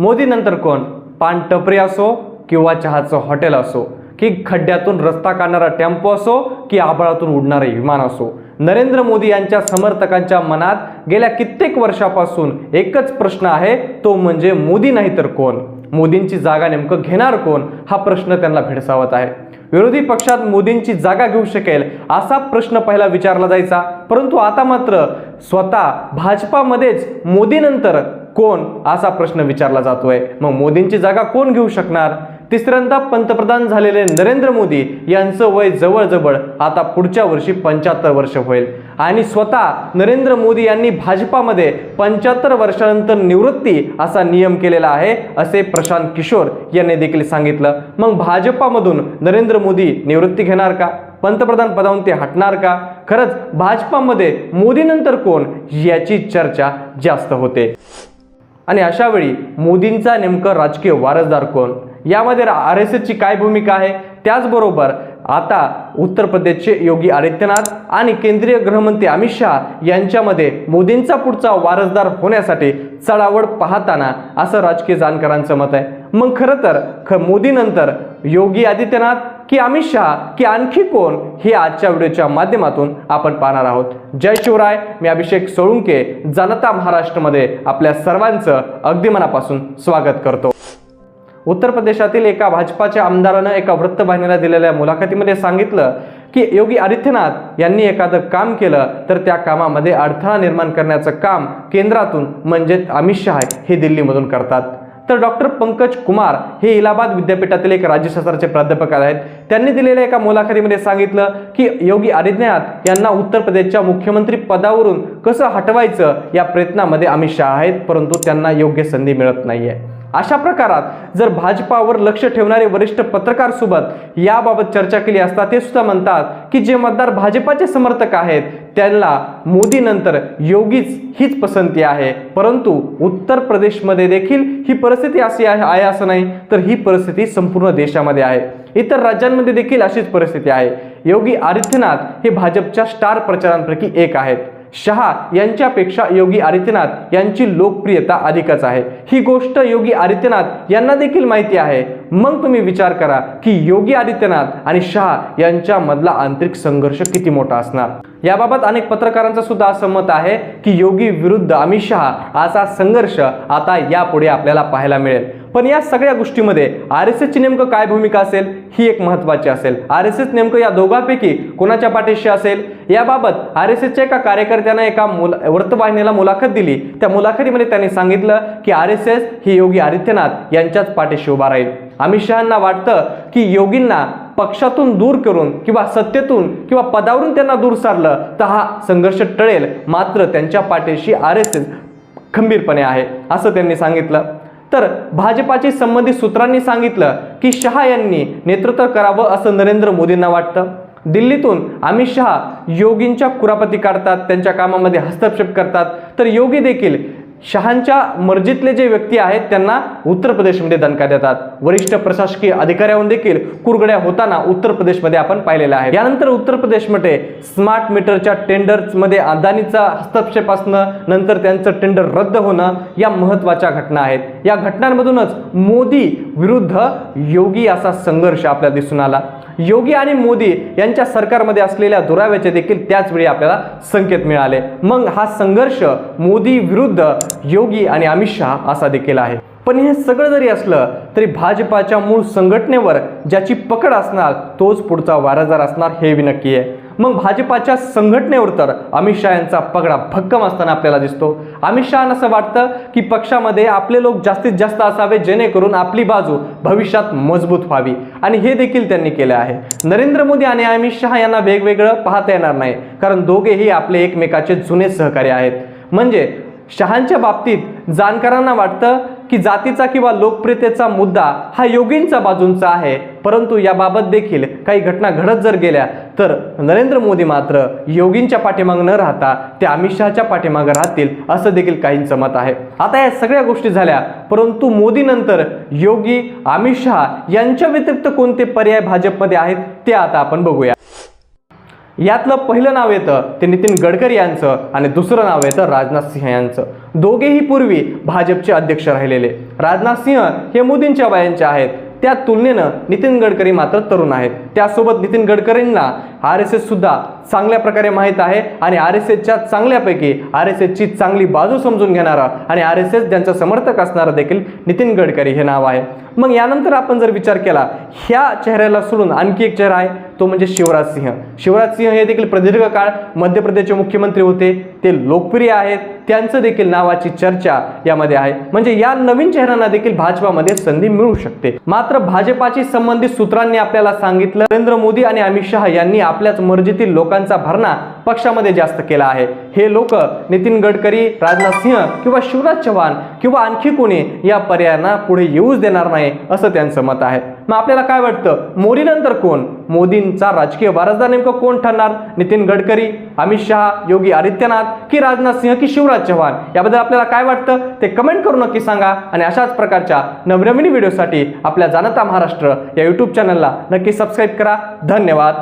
मोदीनंतर कोण? पान टपरी असो किंवा चहाचं हॉटेल असो की खड्ड्यातून रस्ता काढणारा टेम्पो असो की आभाळातून उडणारे विमान असो. नरेंद्र मोदी यांच्या समर्थकांच्या मनात गेल्या कित्येक वर्षापासून एकच प्रश्न आहे तो म्हणजे मोदी नाही तर कोण? मोदींची जागा नेमकं घेणार कोण? हा प्रश्न त्यांना भेडसावत आहे. विरोधी पक्षात मोदींची जागा घेऊ शकेल असा प्रश्न पहिला विचारला जायचा. परंतु आता मात्र स्वतः भाजपामध्येच मोदीनंतर कोण असा प्रश्न विचारला जातोय? मग मोदींची जागा कोण घेऊ शकणार? तिसऱ्यांदा पंतप्रधान झालेले नरेंद्र मोदी यांचं वय जवळजवळ आता पुढच्या वर्षी पंच्याहत्तर वर्ष होईल. आणि स्वतः नरेंद्र मोदी यांनी भाजपामध्ये पंच्याहत्तर वर्षानंतर निवृत्ती असा नियम केलेला आहे असे प्रशांत किशोर यांनी देखील सांगितलं. मग भाजपामधून नरेंद्र मोदी निवृत्ती घेणार का? पंतप्रधान पदावरून ते हटणार का? खरंच भाजपामध्ये मोदीनंतर कोण? याची चर्चा जास्त होते. आणि अशावेळी मोदींचा नेमकं राजकीय वारसदार कोण? यामध्ये आर एस एसची काय भूमिका आहे? त्याचबरोबर आता उत्तर प्रदेशचे योगी आदित्यनाथ आणि केंद्रीय गृहमंत्री अमित शहा यांच्यामध्ये मोदींचा पुढचा वारसदार होण्यासाठी चढावड पाहताना असं राजकीय जाणकारांचं मत आहे. मग खरं तर ख मोदीनंतर योगी आदित्यनाथ की अमित शहा की आणखी कोण हे आजच्या व्हिडिओच्या माध्यमातून आपण पाहणार आहोत. जय शिवराय मी अभिषेक सोळुंके जनता महाराष्ट्रमध्ये आपल्या सर्वांचं अगदी मनापासून स्वागत करतो. उत्तर प्रदेशातील एका भाजपाच्या आमदारानं एका वृत्तवाहिनीला दिलेल्या मुलाखतीमध्ये सांगितलं की योगी आदित्यनाथ यांनी एखादं काम केलं तर त्या कामामध्ये अडथळा निर्माण करण्याचं काम केंद्रातून म्हणजे अमित शहा हे दिल्लीमधून करतात. तर डॉक्टर पंकज कुमार हे इलाहाबाद विद्यापीठातील एक राज्यशास्त्राचे प्राध्यापक आहेत. त्यांनी दिलेल्या एका मुलाखतीमध्ये सांगितलं की योगी आदित्यनाथ यांना उत्तर प्रदेशच्या मुख्यमंत्री पदावरून कसं हटवायचं या प्रयत्नामध्ये अमित शहा आहेत परंतु त्यांना योग्य संधी मिळत नाहीये. अशा प्रकारात जर भाजपावर लक्ष ठेवणारे वरिष्ठ पत्रकार सोबत याबाबत चर्चा केली असता ते सुद्धा म्हणतात की जे मतदार भाजपाचे समर्थक आहेत त्यांना मोदी नंतर योगीच हीच पसंती आहे. परंतु उत्तर प्रदेशमध्ये देखील ही परिस्थिती अशी आहे आहे असं नाही तर ही परिस्थिती संपूर्ण देशामध्ये आहे. इतर राज्यांमध्ये देखील अशीच परिस्थिती आहे. योगी आदित्यनाथ हे भाजपच्या स्टार प्रचारांपैकी एक आहेत. शहा यांच्यापेक्षा योगी आदित्यनाथ यांची लोकप्रियता अधिकच आहे. ही गोष्ट योगी आदित्यनाथ यांना देखील माहिती आहे. मग तुम्ही विचार करा की योगी आदित्यनाथ आणि शहा यांच्यामधला आंतरिक संघर्ष किती मोठा असणार? याबाबत अनेक पत्रकारांचं सुद्धा असं मत आहे की योगी विरुद्ध अमित शहा असा संघर्ष आता यापुढे आपल्याला पाहायला मिळेल. पण या सगळ्या गोष्टीमध्ये आर एस एसची नेमकं काय भूमिका असेल ही एक महत्वाची असेल. आर एस एस नेमकं या दोघांपैकी कोणाच्या पाठीशी असेल? याबाबत आर एस एसच्या एका कार्यकर्त्यानं एका मुला वृत्तवाहिनीला मुलाखत दिली. त्या मुलाखतीमध्ये त्यांनी सांगितलं की आर एस एस ही योगी आदित्यनाथ यांच्याच पाठीशी उभा राहील. अमित शहांना वाटतं की योगींना पक्षातून दूर करून किंवा सत्तेतून किंवा पदावरून त्यांना दूर सारलं तर हा संघर्ष टळेल. मात्र त्यांच्या पाठीशी आर एस एस खंबीरपणे आहे असं त्यांनी सांगितलं. तर भाजपाची संबंधित सूत्रांनी सांगितलं की शहा यांनी नेतृत्व करावं असं नरेंद्र मोदींना वाटतं. दिल्लीतून अमित शहा योगींच्या कुरापती काढतात त्यांच्या कामामध्ये हस्तक्षेप करतात. तर योगी देखील शहांच्या मर्जीतले जे व्यक्ती आहेत त्यांना उत्तर प्रदेशमध्ये दणका देतात. वरिष्ठ प्रशासकीय अधिकाऱ्याहून देखील कुरगड्या होताना उत्तर प्रदेशमध्ये आपण पाहिलेलं आहे. यानंतर उत्तर प्रदेशमध्ये स्मार्ट मीटरच्या टेंडर्समध्ये अदानीचा हस्तक्षेप असणं नंतर त्यांचं टेंडर रद्द होणं या महत्त्वाच्या घटना आहेत. या घटनांमधूनच मोदी विरुद्ध योगी असा संघर्ष आपल्याला दिसून आला. योगी आणि मोदी यांच्या सरकारमध्ये असलेल्या दुराव्याचे देखील त्याच वेळी आपल्याला संकेत मिळाले. मग हा संघर्ष मोदी विरुद्ध योगी आणि अमित शहा असा देखील आहे. पण हे सगळं जरी असलं तरी भाजपाच्या मूळ संघटनेवर ज्याची पकड असणार तोच पुढचा वाराजार असणार हे विनक्की नक्की आहे. मग भाजपाच्या संघटनेवर तर अमित शहा यांचा पगडा भक्कम असताना आपल्याला दिसतो. अमित शहा असं वाटतं की पक्षामध्ये आपले लोक जास्तीत जास्त असावे जेणेकरून आपली बाजू भविष्यात मजबूत व्हावी. आणि हे देखील त्यांनी केलं आहे. नरेंद्र मोदी आणि अमित शहा यांना वेगवेगळं पाहता येणार नाही कारण दोघेही आपले एकमेकाचे जुने सहकारी आहेत. म्हणजे शहांच्या बाबतीत जाणकारांना वाटतं की जातीचा किंवा लोकप्रियतेचा मुद्दा हा योगींचा बाजूंचा आहे परंतु याबाबत देखील काही घटना घडत जर गेल्या तर नरेंद्र मोदी मात्र योगींच्या पाठीमाग न राहता ते अमित शहाच्या पाठीमागे राहतील असं देखील काहींचं मत आहे. आता या सगळ्या गोष्टी झाल्या परंतु मोदीनंतर योगी अमित शहा यांच्या व्यतिरिक्त कोणते पर्याय भाजपमध्ये आहेत ते आता आपण बघूया. यातलं पहिलं नाव येतं ते नितीन गडकरी यांचं आणि दुसरं नाव येतं राजनाथ सिंह यांचं. दोघेही पूर्वी भाजपचे अध्यक्ष राहिलेले. राजनाथ सिंह हे मोदींच्या वयांचे आहेत. त्या तुलनेनं नितीन गडकरी मात्र तरुण आहे त्यासोबत नितीन गडकरींना आर एस एससुद्धा चांगल्या प्रकारे माहीत आहे आणि आर एस एसच्या चांगल्यापैकी आर एस एसची चांगली बाजू समजून घेणारा आणि आर एस एस ज्यांचा समर्थक असणारा देखील नितीन गडकरी हे नाव आहे. मग यानंतर आपण जर विचार केला ह्या चेहऱ्याला सोडून आणखी एक चेहरा आहे तो म्हणजे शिवराज सिंह. शिवराज सिंह हे देखील प्रदीर्घ काळ मध्य प्रदेशचे मुख्यमंत्री होते. ते लोकप्रिय आहेत. त्यांचं देखील नावाची चर्चा यामध्ये आहे. म्हणजे या नवीन चेहऱ्यांना देखील भाजपामध्ये संधी मिळू शकते. मात्र भाजपाशी संबंधित सूत्रांनी आपल्याला सांगितलं नरेंद्र मोदी आणि अमित शहा यांनी आपल्याच मर्जीतील लोकांचा भरणा पक्षामध्ये जास्त केला आहे. हे लोक नितीन गडकरी राजनाथ सिंह किंवा शिवराज चव्हाण किंवा आणखी कोणी या पर्यायांना पुढे येऊच देणार नाही असं त्यांचं मत आहे. मग आपल्याला काय वाटतं? मोदीनंतर कोण? मोदींचा राजकीय वारसदार नेमकं कोण ठरणार? नितीन गडकरी अमित शहा योगी आदित्यनाथ की राजनाथ सिंह की शिवराज चव्हाण. याबद्दल आपल्याला काय वाटतं ते कमेंट करू नक्की सांगा आणि अशाच प्रकारच्या नवनवीन व्हिडिओसाठी आपल्या जाणता महाराष्ट्र या यूट्यूब चॅनलला नक्की सबस्क्राईब करा. धन्यवाद.